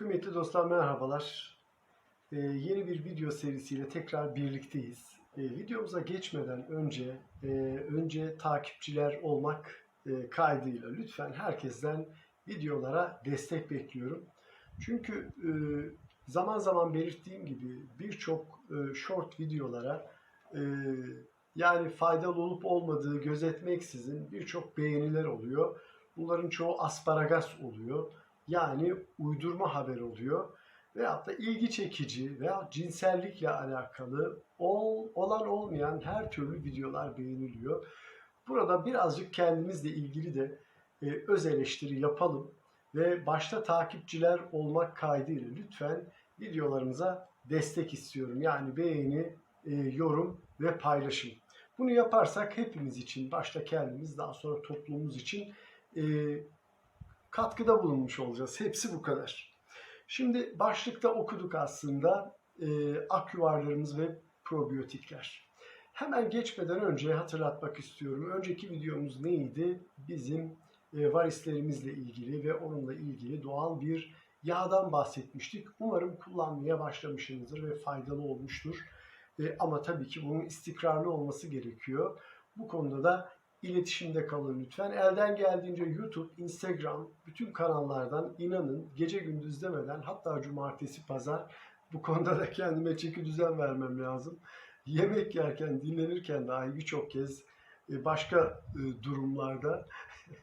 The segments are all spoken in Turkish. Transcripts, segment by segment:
Kıymetli dostlar merhabalar. Ee, yeni bir video serisiyle tekrar birlikteyiz. Ee, videomuza geçmeden önce e, önce takipçiler olmak e, kaydıyla lütfen herkesten videolara destek bekliyorum. Çünkü e, zaman zaman belirttiğim gibi birçok e, short videolara e, yani faydalı olup olmadığı gözetmeksizin birçok beğeniler oluyor. Bunların çoğu asparagas oluyor. Yani uydurma haber oluyor. Veyahut da ilgi çekici veya cinsellikle alakalı ol, olan olmayan her türlü videolar beğeniliyor. Burada birazcık kendimizle ilgili de e, öz eleştiri yapalım ve başta takipçiler olmak kaydıyla lütfen videolarımıza destek istiyorum. Yani beğeni, e, yorum ve paylaşım. Bunu yaparsak hepimiz için, başta kendimiz daha sonra toplumumuz için e, katkıda bulunmuş olacağız. Hepsi bu kadar. Şimdi başlıkta okuduk aslında e, aküvarlarımız ve probiyotikler. Hemen geçmeden önce hatırlatmak istiyorum. Önceki videomuz neydi? Bizim e, varislerimizle ilgili ve onunla ilgili doğal bir yağdan bahsetmiştik. Umarım kullanmaya başlamışsınızdır ve faydalı olmuştur. E, ama tabii ki bunun istikrarlı olması gerekiyor. Bu konuda da iletişimde kalın lütfen. Elden geldiğince YouTube, Instagram, bütün kanallardan inanın gece gündüz demeden hatta cumartesi, pazar bu konuda da kendime çeki düzen vermem lazım. Yemek yerken, dinlenirken dahi birçok kez e, başka e, durumlarda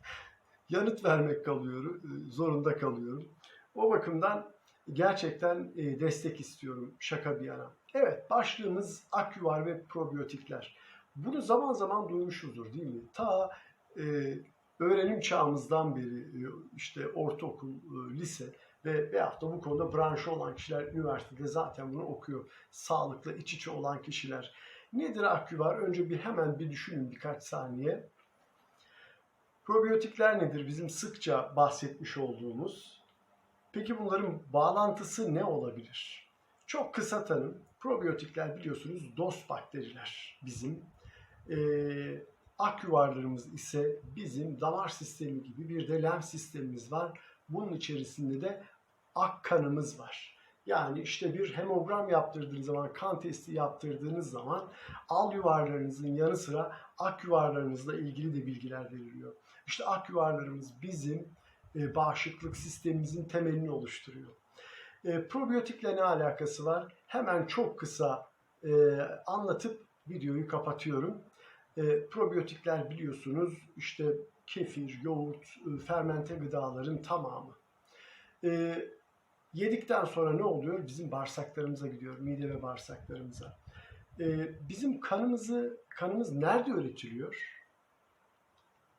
yanıt vermek kalıyor, e, zorunda kalıyorum. O bakımdan gerçekten destek istiyorum şaka bir yana. Evet başlığımız aküvar ve probiyotikler. Bunu zaman zaman duymuşuzdur değil mi? Ta e, öğrenim çağımızdan beri e, işte ortaokul, e, lise ve veyahut da bu konuda branşı olan kişiler üniversitede zaten bunu okuyor. Sağlıkla iç içe olan kişiler. Nedir aküvar? Önce bir hemen bir düşünün birkaç saniye. Probiyotikler nedir? Bizim sıkça bahsetmiş olduğumuz. Peki bunların bağlantısı ne olabilir? Çok kısa tanım. Probiyotikler biliyorsunuz dost bakteriler bizim e, aküvarlarımız ise bizim damar sistemi gibi bir de lenf sistemimiz var. Bunun içerisinde de ak kanımız var. Yani işte bir hemogram yaptırdığınız zaman, kan testi yaptırdığınız zaman al yuvarlarınızın yanı sıra ak yuvarlarınızla ilgili de bilgiler veriliyor. İşte ak yuvarlarımız bizim e, bağışıklık sistemimizin temelini oluşturuyor. E, probiyotikle ne alakası var? Hemen çok kısa e, anlatıp videoyu kapatıyorum. E, probiyotikler biliyorsunuz işte kefir, yoğurt, e, fermente gıdaların tamamı. E, yedikten sonra ne oluyor? Bizim bağırsaklarımıza gidiyor, mide ve bağırsaklarımıza. E, bizim kanımızı, kanımız nerede üretiliyor?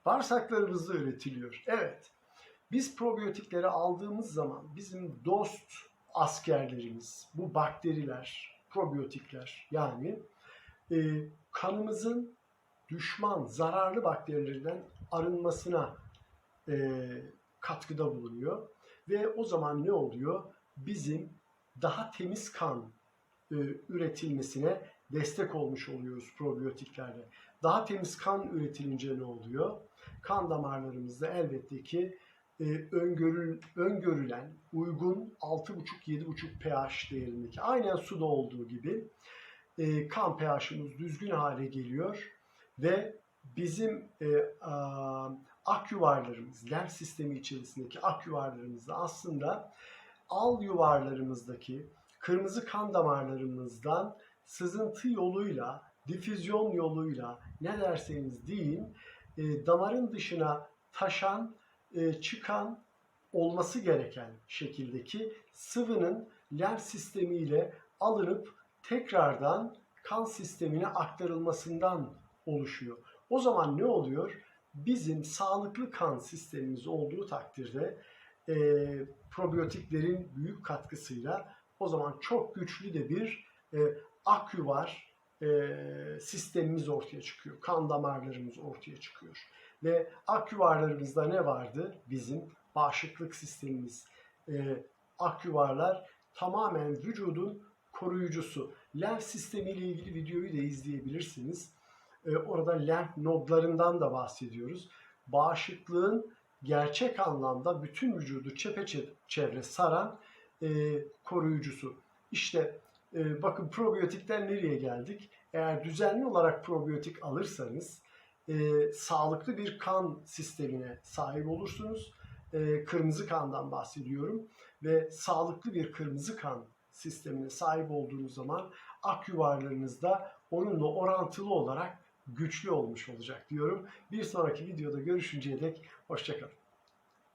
Bağırsaklarımızda üretiliyor. Evet. Biz probiyotikleri aldığımız zaman bizim dost askerlerimiz, bu bakteriler, probiyotikler yani e, kanımızın düşman, zararlı bakterilerden arınmasına e, katkıda bulunuyor. Ve o zaman ne oluyor? Bizim daha temiz kan e, üretilmesine destek olmuş oluyoruz probiyotiklerle. Daha temiz kan üretilince ne oluyor? Kan damarlarımızda elbette ki e, öngörül, öngörülen uygun 6,5-7,5 pH değerindeki aynen suda olduğu gibi e, kan pH'imiz düzgün hale geliyor ve bizim e, a, ak yuvarlarımız, lenf sistemi içerisindeki ak yuvarlarımızda aslında al yuvarlarımızdaki kırmızı kan damarlarımızdan sızıntı yoluyla, difüzyon yoluyla ne derseniz deyin e, damarın dışına taşan, e, çıkan olması gereken şekildeki sıvının lenf sistemiyle alınıp tekrardan kan sistemine aktarılmasından oluşuyor. O zaman ne oluyor? Bizim sağlıklı kan sistemimiz olduğu takdirde e, probiyotiklerin büyük katkısıyla o zaman çok güçlü de bir e, aküvar e, sistemimiz ortaya çıkıyor. Kan damarlarımız ortaya çıkıyor. Ve aküvarlarımızda ne vardı? Bizim bağışıklık sistemimiz. E, aküvarlar tamamen vücudun koruyucusu. Lenf sistemi ile ilgili videoyu da izleyebilirsiniz. E, orada lenf nodlarından da bahsediyoruz. Bağışıklığın gerçek anlamda bütün vücudu çepeçevre saran e, koruyucusu. İşte e, bakın probiyotikten nereye geldik? Eğer düzenli olarak probiyotik alırsanız e, sağlıklı bir kan sistemine sahip olursunuz. E, kırmızı kandan bahsediyorum ve sağlıklı bir kırmızı kan sistemine sahip olduğunuz zaman ak yuvarlarınız da onunla orantılı olarak güçlü olmuş olacak diyorum. Bir sonraki videoda görüşünceye dek hoşçakalın.